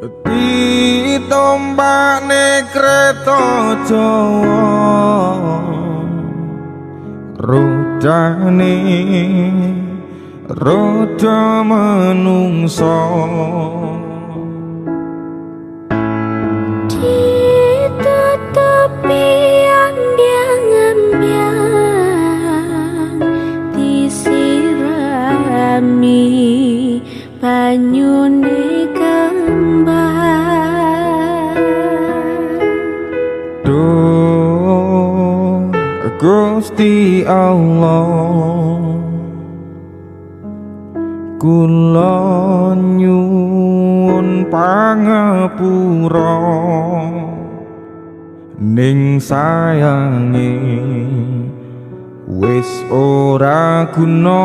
Ditombane kreta Jawa. Rodane roda menungso banyune kembang Duh Gusti Allah. Kula nyuwun pangapura. Ning sayange wis ora guna